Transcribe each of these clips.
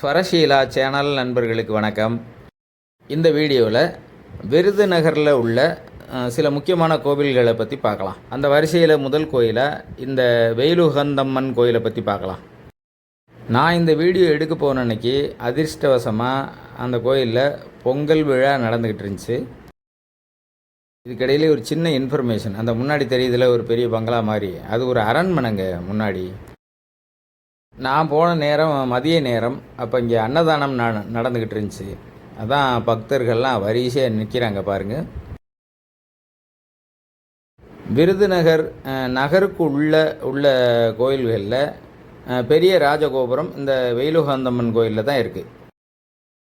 Swarasheela channel நண்பர்களுக்கு வணக்கம். இந்த வீடியோவில் விருதுநகரில் உள்ள சில முக்கியமான கோவில்களை பற்றி பார்க்கலாம். அந்த வரிசையில் முதல் கோயிலாக இந்த வெயிலுகந்தம்மன் கோயிலை பற்றி பார்க்கலாம். நான் இந்த வீடியோ எடுக்க போன அன்னைக்கு அதிர்ஷ்டவசமாக அந்த கோயிலில் பொங்கல் விழா நடந்துக்கிட்டு இருந்துச்சு. இதுக்கிடையிலே ஒரு சின்ன இன்ஃபர்மேஷன். அந்த முன்னாடி தெரியுதுல ஒரு பெரிய பங்களா மாதிரி. அது ஒரு அரண்மனைங்க முன்னாடி. நான் போன நேரம் மதிய நேரம் அப்போ இங்கே அன்னதானம் ந நடந்துக்கிட்டு இருந்துச்சு. அதான் பக்தர்கள்லாம் வரிசையாக நிற்கிறாங்க பாருங்க. விருதுநகர் நகருக்கு உள்ள உள்ள கோயில்களில் பெரிய ராஜகோபுரம் இந்த வெயிலுகாந்தம்மன் கோயிலில் தான் இருக்குது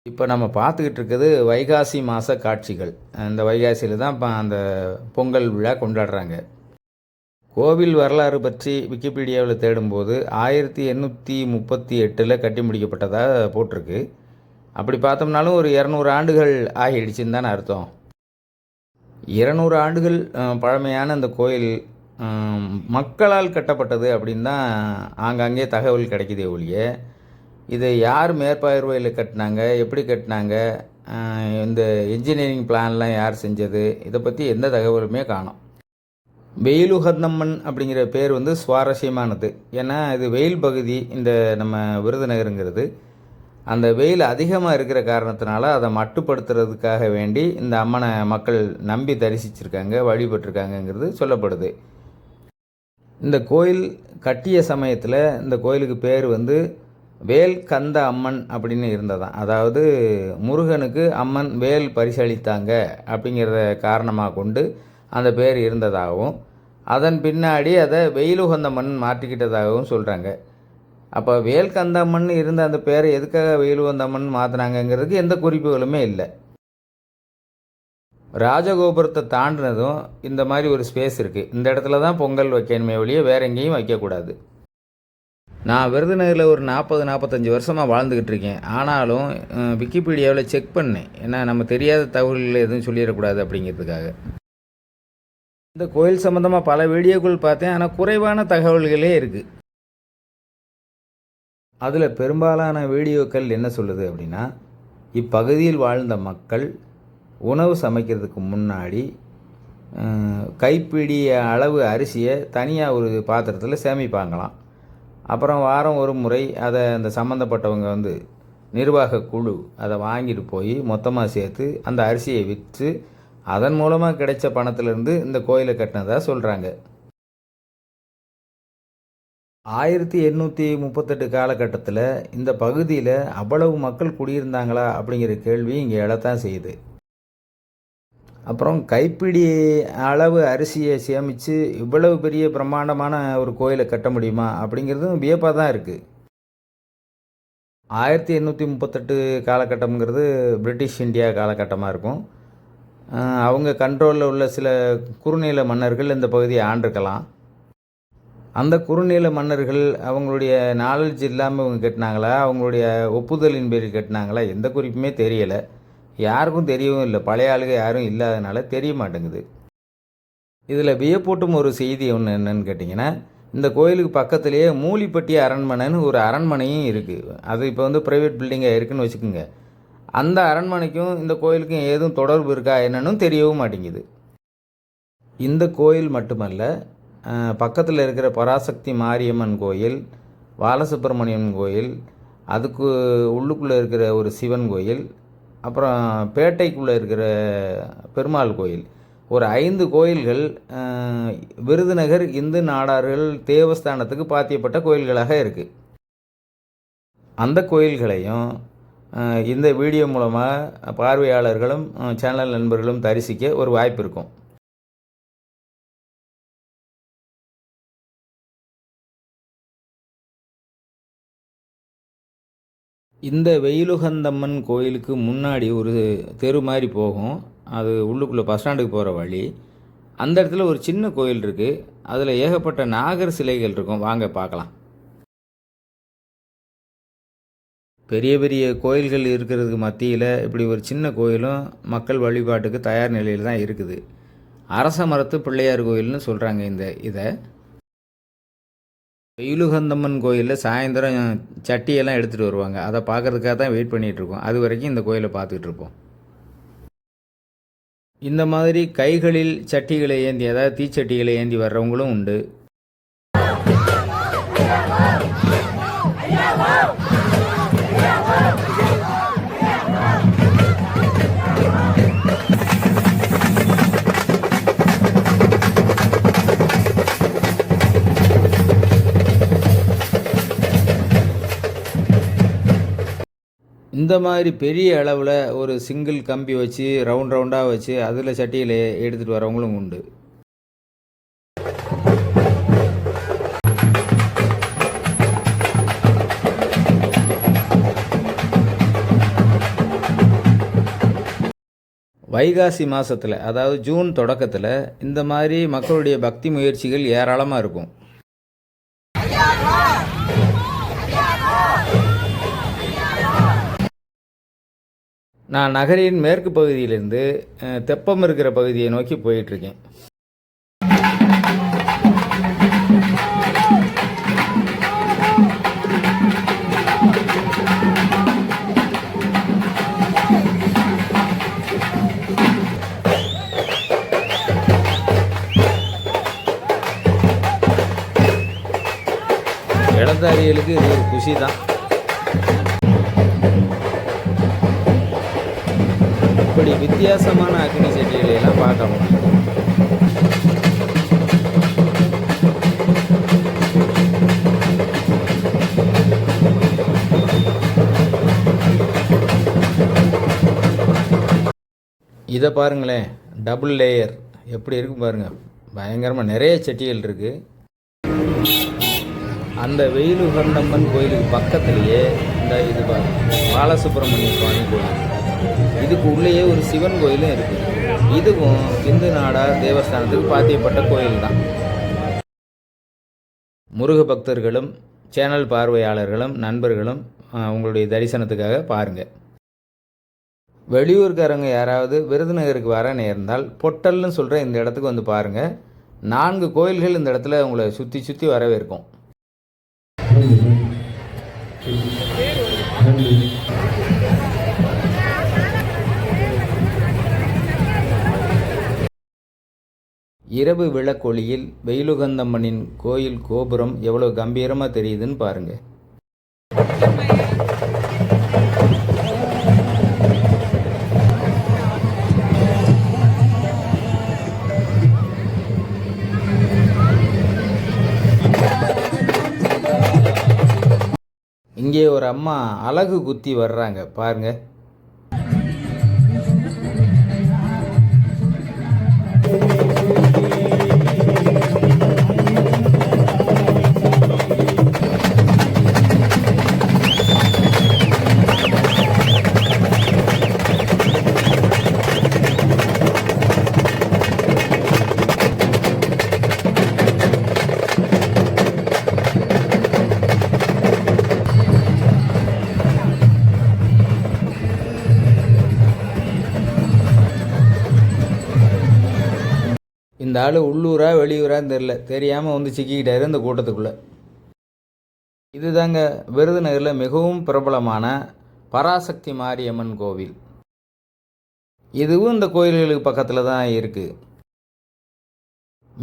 இப்போ நம்ம பார்த்துக்கிட்டு இருக்குது வைகாசி மாத காட்சிகள். இந்த வைகாசியில் தான் இப்போ அந்த பொங்கல் விழா கொண்டாடுறாங்க. கோவில் வரலாறு பற்றி விக்கிபீடியாவில் தேடும்போது ஆயிரத்தி எண்ணூற்றி முப்பத்தி எட்டில் கட்டி முடிக்கப்பட்டதாக போட்டிருக்கு. அப்படி பார்த்தோம்னாலும் ஒரு இரநூறு ஆண்டுகள் ஆகிடுச்சுன்னு தானே அர்த்தம். இருநூறு ஆண்டுகள் பழமையான அந்த கோயில் மக்களால் கட்டப்பட்டது அப்படின்னு தான் ஆங்காங்கே தகவல் கிடைக்குதே ஒழிய இதை யார் மேற்பார்வையில் கட்டினாங்க எப்படி கட்டினாங்க இந்த இன்ஜினியரிங் பிளான்லாம் யார் செஞ்சது இதை பற்றி எந்த தகவலுமே காணோம். வெயிலுகந்தம்மன் அப்படிங்கிற பேர் வந்து சுவாரஸ்யமானது. ஏன்னா இது வெயில் பகுதி இந்த நம்ம விருதுநகருங்கிறது. அந்த வெயில் அதிகமாக இருக்கிற காரணத்தினால அதை மட்டுப்படுத்துறதுக்காக வேண்டி இந்த அம்மனை மக்கள் நம்பி தரிசிச்சிருக்காங்க வழிபட்டிருக்காங்கங்கிறது சொல்லப்படுது. இந்த கோயில் கட்டிய சமயத்தில் இந்த கோயிலுக்கு பேர் வந்து வேல் கந்த அம்மன் அப்படின்னு இருந்ததான் அதாவது முருகனுக்கு அம்மன் வேல் பரிசளித்தாங்க அப்படிங்கிறத காரணமாக கொண்டு அந்த பேர் இருந்ததாகவும் அதன் பின்னாடி அதை வெயிலுகந்தம்மன் மாற்றிக்கிட்டதாகவும் சொல்கிறாங்க அப்போ வேல்கந்தம்மன் இருந்த அந்த பேரை எதுக்காக வெயிலுகந்தம்மன் மாற்றினாங்கங்கிறதுக்கு எந்த குறிப்புகளுமே இல்லை. ராஜகோபுரத்தை தாண்டினதும் இந்த மாதிரி ஒரு ஸ்பேஸ் இருக்குது இந்த இடத்துல தான் பொங்கல் வைக்கணுமே ஒழிய வேற எங்கேயும் வைக்கக்கூடாது. நான் விருதுநகரில் ஒரு நாற்பது நாற்பத்தஞ்சு வருஷமாக வாழ்ந்துக்கிட்டு இருக்கேன். ஆனாலும் விக்கிபீடியாவில் செக் பண்ணேன். ஏன்னா நம்ம தெரியாத தகவல்கள் எதுவும் சொல்லிடக்கூடாது அப்படிங்கிறதுக்காக. இந்த கோயில் சம்மந்தமாக பல வீடியோக்கள் பார்த்தேன். ஆனால் குறைவான தகவல்களே இருக்குது அதில் பெரும்பாலான வீடியோக்கள் என்ன சொல்லுது அப்படின்னா இப்பகுதியில் வாழ்ந்த மக்கள் உணவு சமைக்கிறதுக்கு முன்னாடி கைப்பிடிய அளவு அரிசியை தனியாக ஒரு பாத்திரத்தில் சேமிப்பாங்களாம். அப்புறம் வாரம் ஒரு முறை அதை அந்த சம்மந்தப்பட்டவங்க வந்து நிர்வாக குழு அதை வாங்கிட்டு போய் மொத்தமாக சேர்த்து அந்த அரிசியை விற்று அதன் மூலமாக கிடைச்ச பணத்திலிருந்து இந்த கோயிலை கட்டினதாக சொல்கிறாங்க ஆயிரத்தி எண்ணூற்றி முப்பத்தெட்டு காலகட்டத்தில் இந்த பகுதியில் அவ்வளவு மக்கள் குடியிருந்தாங்களா அப்படிங்கிற கேள்வி இங்கே எழத்தான் செய்யுது. அப்புறம் கைப்பிடி அளவு அரிசியை சேமித்து இவ்வளவு பெரிய பிரம்மாண்டமான ஒரு கோயிலை கட்ட முடியுமா அப்படிங்கிறதும் வியப்பாக தான் இருக்குது ஆயிரத்தி எண்ணூற்றி முப்பத்தெட்டு காலகட்டம்ங்கிறது பிரிட்டிஷ் இந்தியா காலகட்டமாக இருக்கும். அவங்க கண்ட்ரோலில் உள்ள சில குறுநில மன்னர்கள் இந்த பகுதியை ஆண்டிருக்கலாம் அந்த குறுநில மன்னர்கள் அவங்களுடைய நாலேஜ் இல்லாமல் இவங்க கட்டினாங்களா? அவங்களுடைய ஒப்புதலின் பேரில் கட்டினாங்களா? எந்த குறிப்புமே தெரியலை. யாருக்கும் தெரியவும் இல்லை. பழைய ஆளுக யாரும் இல்லாதனால தெரிய மாட்டேங்குது. இதில் வியப்பூட்டும் ஒரு செய்தி ஒன்று என்னன்னு கேட்டிங்கன்னா இந்த கோயிலுக்கு பக்கத்துலேயே மூலிப்பட்டி அரண்மனைன்னு ஒரு அரண்மனையும் இருக்குது அது இப்போ வந்து ப்ரைவேட் பில்டிங்காக இருக்குன்னு வச்சுக்கோங்க. அந்த அரண்மனைக்கும் இந்த கோயிலுக்கும் ஏதும் தொடர்பு இருக்கா என்னன்னு தெரியவும் மாட்டேங்குது. இந்த கோயில் மட்டுமல்ல பக்கத்தில் இருக்கிற பராசக்தி மாரியம்மன் கோயில் பாலசுப்பிரமணியன் கோயில் அதுக்கு உள்ளுக்குள்ளே இருக்கிற ஒரு சிவன் கோயில் அப்புறம் பேட்டைக்குள்ளே இருக்கிற பெருமாள் கோயில். ஒரு ஐந்து கோயில்கள் விருதுநகர் இந்து நாடார்கள் தேவஸ்தானத்துக்கு பாத்தியப்பட்ட கோயில்களாக இருக்குது அந்த கோயில்களையும் இந்த வீடியோ மூலமாக பார்வையாளர்களும் சேனல் நண்பர்களும் தரிசிக்க ஒரு வாய்ப்பு இருக்கும். இந்த வெயிலுகந்தம்மன் கோயிலுக்கு முன்னாடி ஒரு தெரு மாதிரி போகும். அது உள்ளுக்குள்ளே பஸ் ஸ்டாண்டுக்கு போகிற வழி. அந்த இடத்துல ஒரு சின்ன கோயில் இருக்குது அதில் ஏகப்பட்ட நாகர் சிலைகள் இருக்கும். வாங்க பார்க்கலாம். பெரிய பெரிய கோயில்கள் இருக்கிறதுக்கு மத்தியில் இப்படி ஒரு சின்ன கோயிலும் மக்கள் வழிபாட்டுக்கு தயார் நிலையில் தான் இருக்குது. அரச மரத்து பிள்ளையார் கோயில்னு சொல்கிறாங்க இந்த இதை. வெயிலுகந்தம்மன் கோயிலில் சாயந்தரம் சட்டியெல்லாம் எடுத்துகிட்டு வருவாங்க. அதை பார்க்கறதுக்காக தான் வெயிட் பண்ணிகிட்டு இருக்கோம். அது வரைக்கும் இந்த கோயிலை பார்த்துக்கிட்டு இருப்போம். இந்த மாதிரி கைகளில் சட்டிகளை ஏந்தி அதாவது தீச்சட்டிகளை ஏந்தி வர்றவங்களும் உண்டு. இந்த மாதிரி பெரிய அளவில் ஒரு சிங்கிள் கம்பி வச்சு ரவுண்ட் ரவுண்டாக வச்சு அதில் சட்டியில் எடுத்துகிட்டு வரவங்களும் உண்டு. வைகாசி மாதத்தில் அதாவது ஜூன் தொடக்கத்தில் இந்த மாதிரி மக்களுடைய பக்தி முயற்சிகள் ஏராளமாக இருக்கும். நான் நகரின் மேற்கு பகுதியிலிருந்து தெப்பம் இருக்கிற பகுதியை நோக்கி போயிட்டுருக்கேன். இடதாரிகளுக்கு இது ஒரு குஷி தான் இப்படி வித்தியாசமான அக்னி செட்டிகளை எல்லாம் பார்க்க இதை பாருங்களேன் டபுள் லேயர் எப்படி இருக்கும் பாருங்க. பயங்கரமாக நிறைய செட்டிகள் இருக்குது அந்த வெயிலு கண்டம்மன் கோயிலுக்கு பக்கத்துலேயே இந்த இது பாருங்கள் பாலசுப்ரமணிய சுவாமி கோயில். இதுக்கு உள்ளேயே ஒரு சிவன் கோயிலும் இருக்குது. இதுவும் இந்து நாடார் தேவஸ்தானத்துக்கு பாத்தியப்பட்ட கோயில் தான் முருக பக்தர்களும் சேனல் பார்வையாளர்களும் நண்பர்களும் உங்களுடைய தரிசனத்துக்காக பாருங்கள் வெளியூர்காரங்க யாராவது விருதுநகருக்கு வர நேர்ந்தால் பொட்டல்னு சொல்கிற இந்த இடத்துக்கு வந்து பாருங்கள் நான்கு கோயில்கள் இந்த இடத்துல உங்களை சுற்றி சுற்றி வரவேற்கும். இரவு விளக்கொளியில் வெயிலுகந்தம்மனின் கோயில் கோபுரம் எவ்வளோ கம்பீரமாக தெரியுதுன்னு பாருங்கள் இங்கே ஒரு அம்மா அழகு குத்தி வர்றாங்க. பாருங்கள் இந்த ஆள் உள்ளூரா வெளியூரான்னு தெரில தெரியாமல் வந்து சிக்கிக்கிட்டாரு இந்த கூட்டத்துக்குள்ளே. இதுதாங்க விருதுநகரில் மிகவும் பிரபலமான பராசக்தி மாரியம்மன் கோவில். இதுவும் இந்த கோயில்களுக்கு பக்கத்தில் தான் இருக்குது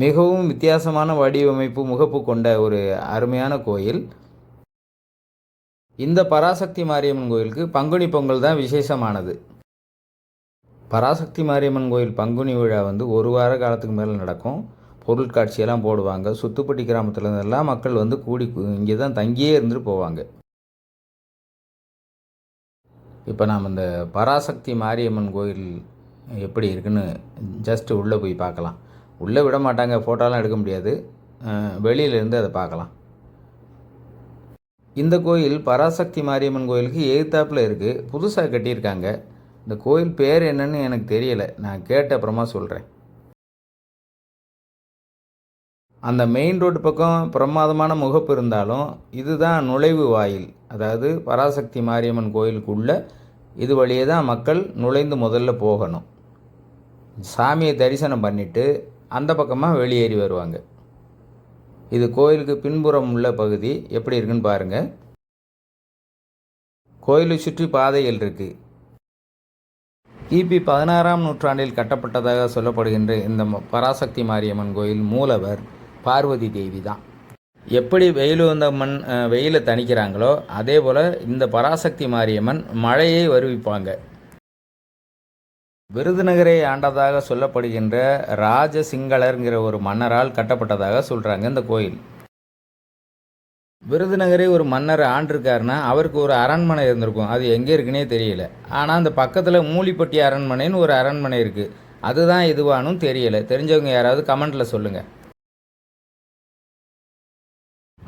மிகவும் வித்தியாசமான வடிவமைப்பு முகப்பு கொண்ட ஒரு அருமையான கோயில். இந்த பராசக்தி மாரியம்மன் கோயிலுக்கு பங்குனி பொங்கல் தான் விசேஷமானது. பராசக்தி மாரியம்மன் கோயில் பங்குனி விழா வந்து ஒரு வார காலத்துக்கு மேலே நடக்கும். பொருட்காட்சியெல்லாம் போடுவாங்க. சுத்துப்பட்டி கிராமத்தில் இருந்தெல்லாம் மக்கள் வந்து கூடி இங்கே தான் தங்கியே இருந்துட்டு போவாங்க. இப்போ நாம் இந்த பராசக்தி மாரியம்மன் கோயில் எப்படி இருக்குன்னு ஜஸ்ட்டு உள்ளே போய் பார்க்கலாம். உள்ளே விட மாட்டாங்க. ஃபோட்டோலாம் எடுக்க முடியாது. வெளியிலேருந்து வெளியில இருந்து அதை பார்க்கலாம். இந்த கோயில் பராசக்தி மாரியம்மன் கோயிலுக்கு எதிர்த்தாப்பில் இருக்குது புதுசாக கட்டியிருக்காங்க. இந்த கோயில் பேர் என்னன்னு எனக்கு தெரியலை. நான் கேட்ட அப்புறமா சொல்கிறேன் அந்த மெயின் ரோடு பக்கம் பிரமாதமான முகப்பு இருந்தாலும் இதுதான் நுழைவு வாயில். அதாவது பராசக்தி மாரியம்மன் கோயிலுக்குள்ள இது வழியே தான் மக்கள் நுழைந்து முதல்ல போகணும். சாமியை தரிசனம் பண்ணிட்டு அந்த பக்கமாக வெளியேறி வருவாங்க. இது கோயிலுக்கு பின்புறம் உள்ள பகுதி எப்படி இருக்குன்னு பாருங்கள் கோயிலை சுற்றி பாதைகள் இருக்குது கிபி பதினாறாம் நூற்றாண்டில் கட்டப்பட்டதாக சொல்லப்படுகின்ற இந்த பராசக்தி மாரியம்மன் கோயில் மூலவர் பார்வதி தேவி தான். எப்படி வெயில் வந்த மண் வெயிலை தணிக்கிறாங்களோ அதே போல் இந்த பராசக்தி மாரியம்மன் மழையை வருவிப்பாங்க. விருதுநகரை ஆண்டதாக சொல்லப்படுகின்ற ராஜசிங்களர்ங்கிற ஒரு மன்னரால் கட்டப்பட்டதாக சொல்கிறாங்க இந்த கோயில். விருதுநகரே ஒரு மன்னர் ஆண்டிருக்காருன்னா அவருக்கு ஒரு அரண்மனை இருந்திருக்கும். அது எங்கே இருக்குன்னே தெரியல. ஆனால் அந்த பக்கத்தில் மூலிப்பட்டி அரண்மனைன்னு ஒரு அரண்மனை இருக்குது அதுதான் இதுவானும் தெரியலை. தெரிஞ்சவங்க யாராவது கமெண்ட்டில் சொல்லுங்கள்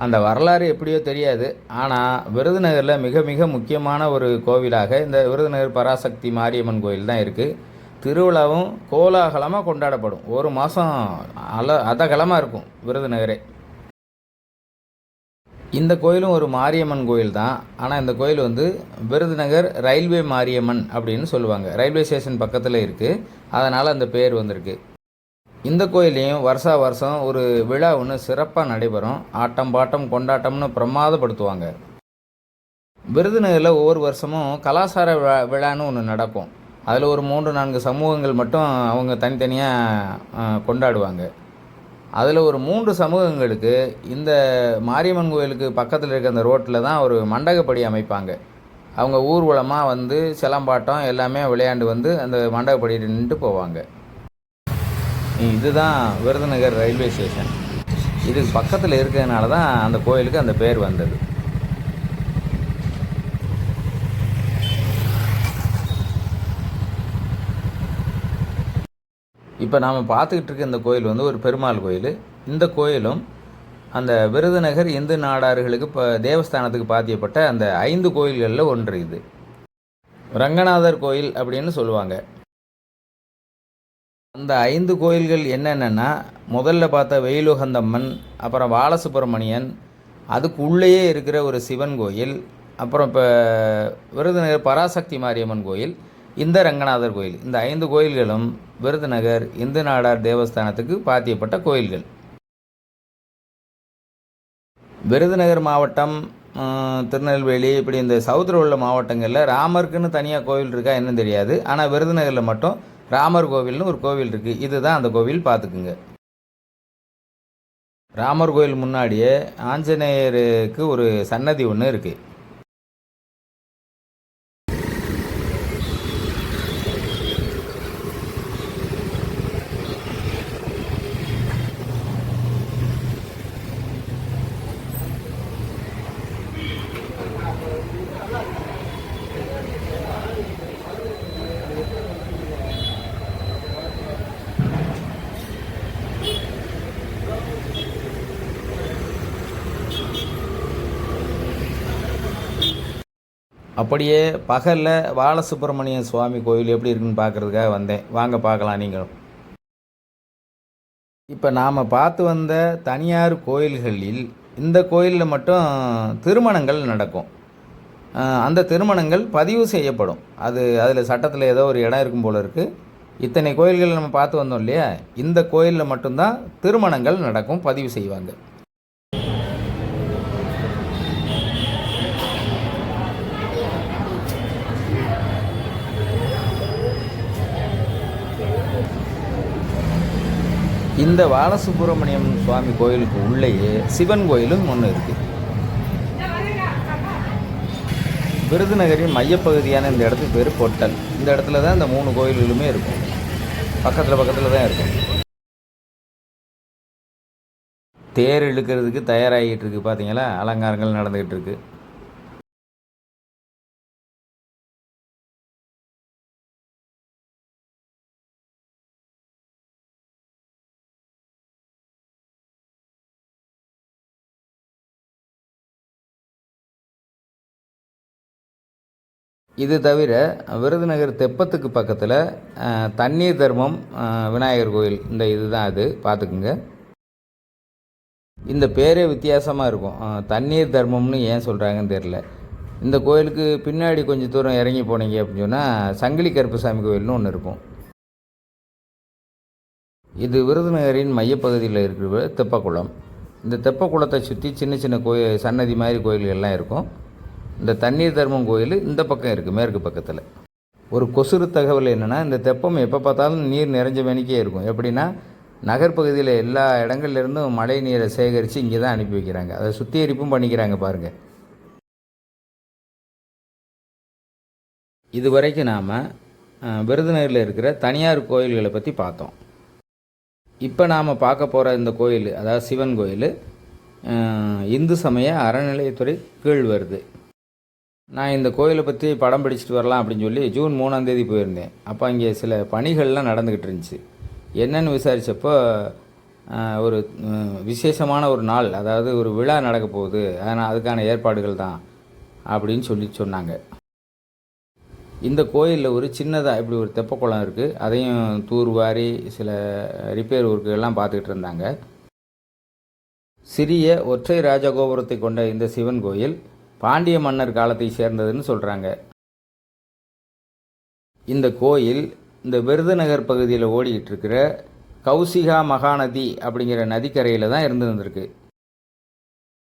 அந்த வரலாறு எப்படியோ தெரியாது. ஆனால் விருதுநகரில் மிக மிக முக்கியமான ஒரு கோவிலாக இந்த விருதுநகர் பராசக்தி மாரியம்மன் கோயில் தான் இருக்குது திருவிழாவும் கோலாகலமாக கொண்டாடப்படும். ஒரு மாதம் அல அதகலமாக இருக்கும் விருதுநகரே. இந்த கோயிலும் ஒரு மாரியம்மன் கோயில் தான். ஆனால் இந்த கோயில் வந்து விருதுநகர் ரயில்வே மாரியம்மன் அப்படின்னு சொல்லுவாங்க. ரயில்வே ஸ்டேஷன் பக்கத்தில் இருக்குது அதனால் அந்த பேர் வந்திருக்கு. இந்த கோயிலையும் வருஷா வருஷம் ஒரு விழா ஒன்று சிறப்பாக நடைபெறும். ஆட்டம் பாட்டம் கொண்டாட்டம்னு பிரமாதப்படுத்துவாங்க. விருதுநகரில் ஒவ்வொரு வருஷமும் கலாச்சார விழா விழான்னு ஒன்று நடக்கும். அதில் ஒரு மூன்று நான்கு சமூகங்கள் மட்டும் அவங்க தனித்தனியாக கொண்டாடுவாங்க. அதில் ஒரு மூன்று சமூகங்களுக்கு இந்த மாரியம்மன் கோயிலுக்கு பக்கத்தில் இருக்க அந்த ரோட்டில் தான் ஒரு மண்டகப்படி அமைப்பாங்க. அவங்க ஊர்வலமாக வந்து சிலம்பாட்டம் எல்லாமே விளையாண்டு வந்து அந்த மண்டகப்படியில் நின்று போவாங்க. இதுதான் விருதுநகர் ரயில்வே ஸ்டேஷன். இதுக்கு பக்கத்தில் இருக்கிறதுனால தான் அந்த கோயிலுக்கு அந்த பேர் வந்தது. இப்போ நாம் பார்த்துக்கிட்டு இருக்க இந்த கோயில் வந்து ஒரு பெருமாள் கோயில். இந்த கோயிலும் அந்த விருதுநகர் இந்து நாடார்களுக்கு இப்போ தேவஸ்தானத்துக்கு பாத்தியப்பட்ட அந்த ஐந்து கோயில்களில் ஒன்று இது. ரங்கநாதர் கோயில் அப்படின்னு சொல்லுவாங்க. அந்த ஐந்து கோயில்கள் என்னென்னா முதல்ல பார்த்த வெயிலுகந்தம்மன் அப்புறம் பாலசுப்ரமணியன் அதுக்கு உள்ளேயே இருக்கிற ஒரு சிவன் கோயில் அப்புறம் இப்போ விருதுநகர் பராசக்தி மாரியம்மன் கோயில் இந்த ரங்கநாதர் கோயில். இந்த ஐந்து கோயில்களும் விருதுநகர் இந்து நாடார் தேவஸ்தானத்துக்கு பாத்தியப்பட்ட கோயில்கள். விருதுநகர் மாவட்டம் திருநெல்வேலி இப்படி இந்த சவுத்தில் உள்ள மாவட்டங்களில் ராமருக்குன்னு தனியாக கோவில் இருக்கா என்னன்னு தெரியாது. ஆனால் விருதுநகரில் மட்டும் ராமர் கோவில்னு ஒரு கோவில் இருக்குது இதுதான் அந்த கோவில் பார்த்துக்குங்க ராமர் கோயில் முன்னாடியே ஆஞ்சநேயருக்கு ஒரு சன்னதி ஒன்று இருக்குது அப்படியே பகலில் பாலசுப்ரமணிய சுவாமி கோயில் எப்படி இருக்குன்னு பார்க்குறதுக்காக வந்தேன். வாங்க பார்க்கலாம் நீங்களும். இப்போ நாம் பார்த்து வந்த தனியார் கோயில்களில் இந்த கோயிலில் மட்டும் திருமணங்கள் நடக்கும். அந்த திருமணங்கள் பதிவு செய்யப்படும். அது அதில் சட்டத்தில் ஏதோ ஒரு இடம் இருக்கும் போல் இருக்குது இத்தனை கோயில்கள் நம்ம பார்த்து வந்தோம் இல்லையா? இந்த கோயிலில் மட்டும்தான் திருமணங்கள் நடக்கும் பதிவு செய்வாங்க. இந்த பாலசுப்ரமணியம் சுவாமி கோயிலுக்கு உள்ளேயே சிவன் கோயிலும் ஒன்று இருக்குது விருதுநகரின் மையப்பகுதியான இந்த இடத்துக்கு பேர் பொட்டல். இந்த இடத்துல தான் இந்த மூணு கோயில்களுமே இருக்கும். பக்கத்தில் பக்கத்தில் தான் இருக்கும். தேர் இழுக்கிறதுக்கு தயாராகிட்டு இருக்கு பார்த்தீங்களா அலங்காரங்கள் நடந்துக்கிட்டு இருக்குது இது தவிர விருதுநகர் தெப்பத்துக்கு பக்கத்தில் தண்ணீர் தர்மம் விநாயகர் கோயில். இந்த இதுதான் அது. பார்த்துக்குங்க இந்த பேரே வித்தியாசமாக இருக்கும். தண்ணீர் தர்மம்னு ஏன் சொல்கிறாங்கன்னு தெரில இந்த கோயிலுக்கு பின்னாடி கொஞ்சம் தூரம் இறங்கி போனீங்க அப்படின்னு சொன்னால் சங்கிலி கருப்புசாமி கோயில்னு ஒன்று இருக்கும். இது விருதுநகரின் மையப்பகுதியில் இருக்கிற தெப்பக்குளம். இந்த தெப்பக்குளத்தை சுற்றி சின்ன சின்ன கோயில் சன்னதி மாதிரி கோயில்கள்லாம் இருக்கும். இந்த தண்ணீர் தர்மம் கோயில் இந்த பக்கம் இருக்குது மேற்கு பக்கத்தில். ஒரு கொசுறு தகவல் என்னென்னா இந்த தெப்பம் எப்போ பார்த்தாலும் நீர் நிறைஞ்ச மேனிக்கே இருக்கும். எப்படின்னா நகர்ப்பகுதியில் எல்லா இடங்கள்லேருந்தும் மழை நீரை சேகரித்து இங்கே தான் அனுப்பி வைக்கிறாங்க. அதை சுத்திகரிப்பும் பண்ணிக்கிறாங்க பாருங்கள் இது வரைக்கும் நாம் விருதுநகரில் இருக்கிற தனியார் கோயில்களை பற்றி பார்த்தோம். இப்போ நாம் பார்க்க போகிற இந்த கோயில் அதாவது சிவன் கோயில் இந்து சமய அறநிலையத்துறை கீழ் வருது. நான் இந்த கோயிலை பற்றி படம் பிடிச்சிட்டு வரலாம் அப்படின்னு சொல்லி ஜூன் மூணாந்தேதி போயிருந்தேன். அப்போ அங்கே சில பணிகள்லாம் நடந்துக்கிட்டு இருந்துச்சு. என்னன்னு விசாரித்தப்போ ஒரு விசேஷமான ஒரு நாள் அதாவது ஒரு விழா நடக்க போகுது. அதனால் அதுக்கான ஏற்பாடுகள் தான் அப்படின்னு சொல்லி சொன்னாங்க. இந்த கோயிலில் ஒரு சின்னதாக இப்படி ஒரு தெப்பக்குளம் இருக்குது அதையும் தூர்வாரி சில ரிப்பேர் ஒர்க்குகள்லாம் பார்த்துக்கிட்டு இருந்தாங்க. சிறிய ஒற்றை ராஜகோபுரத்தை கொண்ட இந்த சிவன் கோயில் பாண்டிய மன்னர் காலத்தை சேர்ந்ததுன்னு சொல்கிறாங்க இந்த கோயில் இந்த விருதுநகர் பகுதியில் ஓடிக்கிட்டு இருக்கிற கௌசிகா மகாநதி அப்படிங்கிற நதிக்கரையில் தான் இருந்து வந்திருக்கு.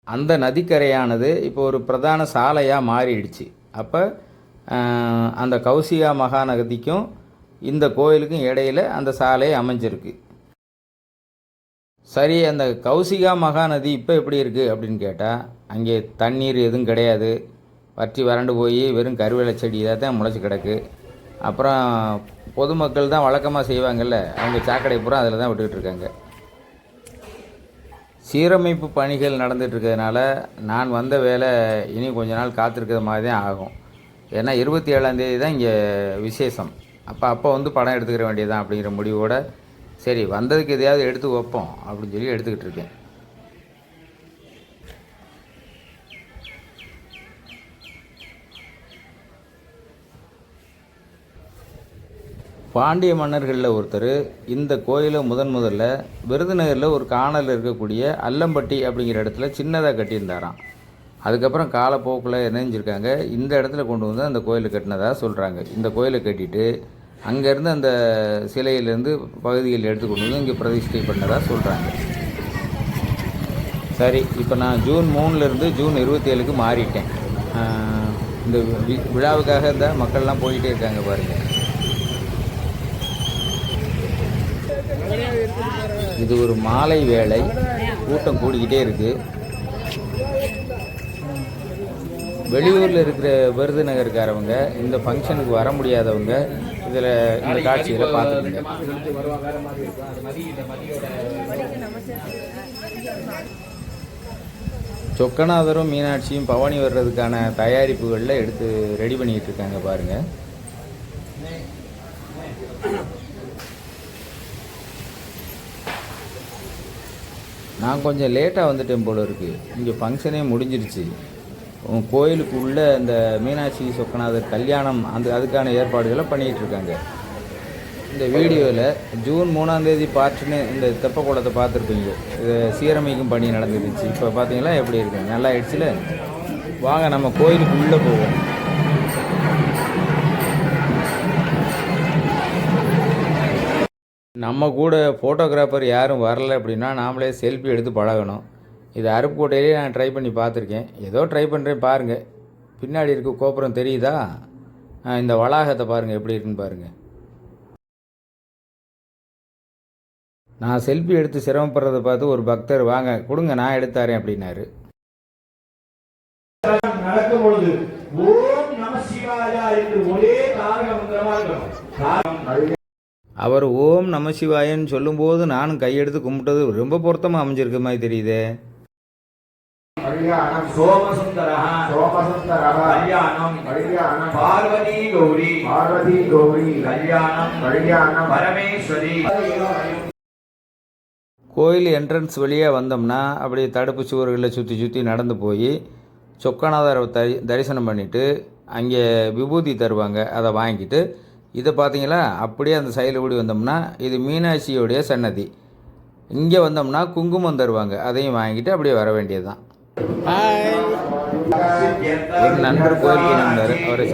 அந்த நதிக்கரையானது இப்போ ஒரு பிரதான சாலையாக மாறிடுச்சு. அப்போ அந்த கௌசிகா மகாநதிக்கும் இந்த கோயிலுக்கும் இடையில அந்த சாலை அமைஞ்சிருக்கு. சரி அந்த கௌசிகா மகாநதி இப்போ எப்படி இருக்குது அப்படின்னு கேட்டால் அங்கே தண்ணீர் எதுவும் கிடையாது. வற்றி வறண்டு போய் வெறும் கருவேல செடியாக தான் முளைச்சி கிடக்கு. அப்புறம் பொதுமக்கள் தான் வழக்கமாக செய்வாங்கல்ல அவங்க சாக்கடை பூரா அதில் தான் விட்டுக்கிட்டு இருக்காங்க. சீரமைப்பு பணிகள் நடந்துகிட்ருக்கிறதுனால நான் வந்த வேலை இனி கொஞ்ச நாள் காத்திருக்கிற மாதிரி தான் ஆகும். ஏன்னா இருபத்தி ஏழாந்தேதி தான் இங்கே விசேஷம். அப்போ அப்போ வந்து படம் எடுத்துக்கிற வேண்டியதுதான் அப்படிங்கிற முடிவோடு சரி வந்ததுக்கு எதையாவது எடுத்து வைப்போம் அப்படின்னு சொல்லி எடுத்துக்கிட்டு இருக்கேன். பாண்டிய மன்னர்களில் ஒருத்தர் இந்த கோயிலை முதன் முதல்ல விருதுநகரில் ஒரு காணல் இருக்கக்கூடிய அல்லம்பட்டி அப்படிங்கிற இடத்துல சின்னதாக கட்டியிருந்தாராம். அதுக்கப்புறம் காலப்போக்கில் இணைஞ்சிருக்காங்க. இந்த இடத்துல கொண்டு வந்து அந்த கோயிலை கட்டினதாக சொல்கிறாங்க இந்த கோயிலை கட்டிட்டு அங்கேருந்து அந்த சிலையிலேருந்து பகுதிகள் எடுத்து கொண்டு வந்து இங்கே பிரதிஷ்டை பண்ணதாக சொல்கிறாங்க சரி இப்போ நான் ஜூன் மூணுலேருந்து ஜூன் இருபத்தி ஏழுக்கு மாறிட்டேன் இந்த வி- விழாவுக்காக இந்த மக்கள்லாம் போயிட்டே இருக்காங்க பாருங்கள் இது ஒரு மாலை வேலை கூட்டம் கூடிக்கிட்டே இருக்கு. வெளியூரில் இருக்கிற விருதுநகர்காரவங்க இந்த ஃபங்க்ஷனுக்கு வர முடியாதவங்க இதில் இந்த காட்சிகளை பார்த்துருங்க சொக்கநாதரும் மீனாட்சியும் பவானி வர்றதுக்கான தயாரிப்புகளில் எடுத்து ரெடி பண்ணிக்கிட்டு இருக்காங்க பாருங்கள் நான் கொஞ்சம் லேட்டாக வந்துட்டேன் போல இருக்குது இங்கே ஃபங்க்ஷனே முடிஞ்சிருச்சு. கோயிலுக்கு உள்ள அந்த மீனாட்சி சொக்கநாதர் கல்யாணம் அந்த அதுக்கான ஏற்பாடுகளை பண்ணிகிட்டு இருக்காங்க இந்த வீடியோவில் ஜூன் மூணாம் தேதி பார்ட்டுன்னு இந்த தெப்பக்குளத்தை பார்த்துருப்பீங்க. இது சீரமைக்கும் பணி நடந்துருச்சு இப்போ பார்த்தீங்களா எப்படி இருக்கு? நல்லா ஆயிடுச்சுல? வாங்க நம்ம கோயிலுக்கு உள்ளே போவோம். நம்ம கூட ஃபோட்டோகிராஃபர் யாரும் வரலை அப்படின்னா நாமளே செல்ஃபி எடுத்து பழகணும். இது அருப்புக்கோட்டையிலே நான் ட்ரை பண்ணி பார்த்துருக்கேன். ஏதோ ட்ரை பண்ணுறேன் பாருங்கள் பின்னாடி இருக்க கோபுரம் தெரியுதா? இந்த வளாகத்தை பாருங்கள் எப்படி இருக்குன்னு பாருங்கள் நான் செல்ஃபி எடுத்து சிரமப்படுறதை பார்த்து ஒரு பக்தர் வாங்க கொடுங்க நான் எடுத்தாரேன் அப்படின்னாரு. நடக்கும் பொழுது ஓம் நம சிவாயா என்று ஒரே தாரக மந்திரமா இருக்கணும். தாரகம் அவர் ஓம் நமசிவாயன்னு சொல்லும்போது நானும் கையெடுத்து கும்பிட்டது ரொம்ப பொருத்தமாக அமைஞ்சிருக்க மாதிரி தெரியுதே. கல்யாணம். சோமசுந்தரः சோமசுந்தரः கல்யாணம். கல்யாணம். பார்வதி கௌரி. பார்வதி கௌரி. கல்யாணம். கல்யாணம். பரமேஸ்வரி. கோயில் என்ட்ரன்ஸ் வழியாக வந்தோம்னா அப்படியே தடுப்பு சுவர்களில் சுற்றி சுற்றி நடந்து போய் சொக்கநாதரை தரி தரிசனம் பண்ணிவிட்டு அங்கே விபூதி தருவாங்க அதை வாங்கிட்டு இதை பார்த்தீங்களா? அப்படியே அந்த சைடில் ஓடி வந்தோம்னா இது மீனாட்சியோடைய சன்னதி. இங்கே வந்தோம்னா குங்குமம் தருவாங்க அதையும் வாங்கிட்டு அப்படியே வர வேண்டியது தான் என் நண்பர் கோரிக்கை நண்பர் அவரை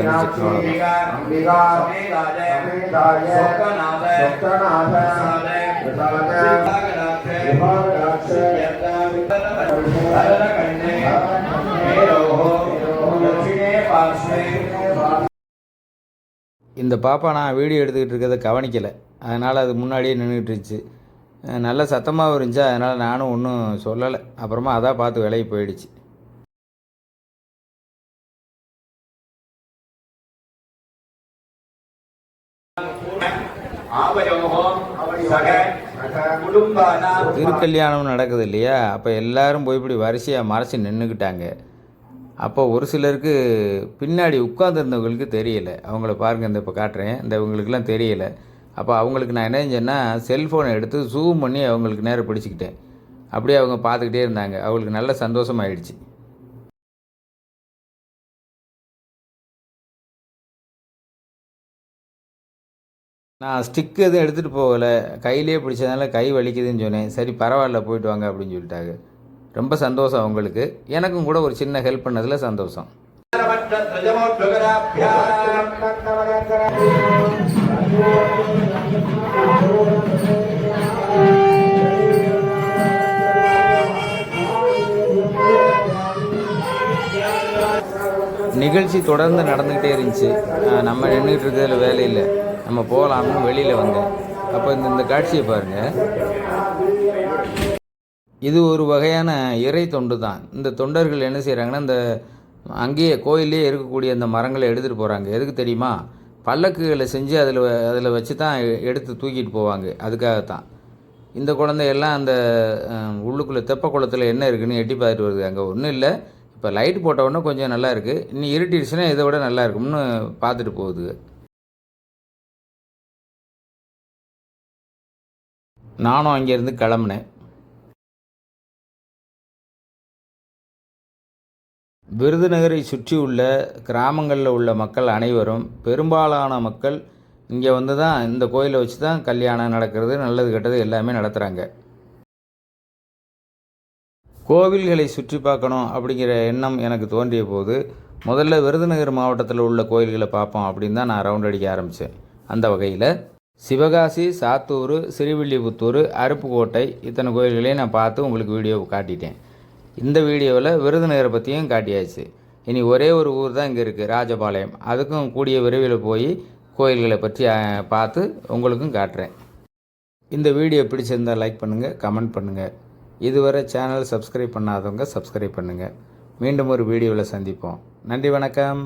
இந்த பாப்பா நான் வீடியோ எடுத்துக்கிட்டு இருக்கிறத கவனிக்கலை. அதனால் அது முன்னாடியே நின்றுட்டுருச்சு நல்ல சத்தமாக இருந்துச்சு. அதனால் நானும் ஒன்றும் சொல்லலை. அப்புறமா அதான் பார்த்து விலகி போயிடுச்சு. திருக்கல்யாணம் நடக்குது இல்லையா? அப்போ எல்லாரும் போய் இப்படி வரிசையாக மறைச்சி நின்றுக்கிட்டாங்க அப்போ ஒரு சிலருக்கு பின்னாடி உட்காந்துருந்தவங்களுக்கு தெரியலை. அவங்கள பாருங்கள் இந்த இப்போ காட்டுறேன். இந்த இவங்களுக்குலாம் தெரியலை. அப்போ அவங்களுக்கு நான் என்ன செஞ்சேன்னா செல்ஃபோனை எடுத்து ஜூம் பண்ணி அவங்களுக்கு நேரம் பிடிச்சிக்கிட்டேன். அப்படியே அவங்க பார்த்துக்கிட்டே இருந்தாங்க. அவங்களுக்கு நல்ல சந்தோஷமாயிடுச்சு. நான் ஸ்டிக் எதுவும் எடுத்துகிட்டு போகலை. கையிலே பிடிச்சதுனால கை வலிக்குதுன்னு சொன்னேன். சரி பரவாயில்ல போயிட்டு வாங்க அப்படின்னு சொல்லிட்டாங்க. ரொம்ப சந்தோஷம் அவங்களுக்கு. எனக்கும் கூட ஒரு சின்ன ஹெல்ப் பண்ணதில் சந்தோஷம். நிகழ்ச்சி தொடர்ந்து நடந்துக்கிட்டே இருந்துச்சு. நம்ம நின்றுட்டு இருக்கிறதுல வேலை இல்லை. நம்ம போகலாம்னு வெளியில் வந்தேன். அப்போ இந்த இந்த காட்சியை பாருங்கள் இது ஒரு வகையான இறை தொண்டு தான். இந்த தொண்டர்கள் என்ன செய்கிறாங்கன்னா இந்த அங்கேயே கோயிலே இருக்கக்கூடிய அந்த மரங்களை எடுத்துகிட்டு போகிறாங்க எதுக்கு தெரியுமா? பல்லக்குகளை செஞ்சு அதில் அதில் வச்சு தான் எடுத்து தூக்கிட்டு போவாங்க. அதுக்காகத்தான். இந்த குழந்தையெல்லாம் அந்த உள்ளுக்குள்ளே தெப்ப குளத்தில் என்ன இருக்குன்னு எட்டி பார்த்துட்டு வருது. அங்கே ஒன்றும் இல்லை. இப்போ லைட் போட்டவுடனே கொஞ்சம் நல்லா இருக்குது இன்னும் இருட்டிடுச்சுன்னா இதை விட நல்லா இருக்கும்னு பார்த்துட்டு போகுது. நானும் அங்கேருந்து கிளம்புனேன். விருதுநகரை சுற்றியுள்ள கிராமங்களில் உள்ள மக்கள் அனைவரும் பெரும்பாலான மக்கள் இங்கே வந்து தான் இந்த கோயிலை வச்சு தான் கல்யாணம் நடக்கிறது நல்லது கெட்டது எல்லாமே நடத்துகிறாங்க கோவில்களை சுற்றி பார்க்கணும் அப்படிங்கிற எண்ணம் எனக்கு தோன்றிய போது முதல்ல விருதுநகர் மாவட்டத்தில் உள்ள கோயில்களை பார்ப்போம் அப்படின்னு தான் நான் ரவுண்ட் அடிக்க ஆரம்பித்தேன். அந்த வகையில் சிவகாசி சாத்தூர் சிறுவில்லிபுத்தூர் அருப்புக்கோட்டை இத்தனை கோயில்களையும் நான் பார்த்து உங்களுக்கு வீடியோ காட்டிட்டேன். இந்த வீடியோவில் விருதுநகரை பற்றியும் காட்டியாச்சு. இனி ஒரே ஒரு ஊர் தான் இங்கே இருக்குது ராஜபாளையம். அதுக்கும் கூடிய விரைவில் போய் கோயில்களை பற்றி பார்த்து உங்களுக்கும் காட்டுறேன். இந்த வீடியோ பிடிச்சிருந்தால் லைக் பண்ணுங்கள் கமெண்ட் பண்ணுங்கள் இதுவரை சேனல் சப்ஸ்கிரைப் பண்ணாதவங்க சப்ஸ்கிரைப் பண்ணுங்கள் மீண்டும் ஒரு வீடியோவில் சந்திப்போம். நன்றி வணக்கம்.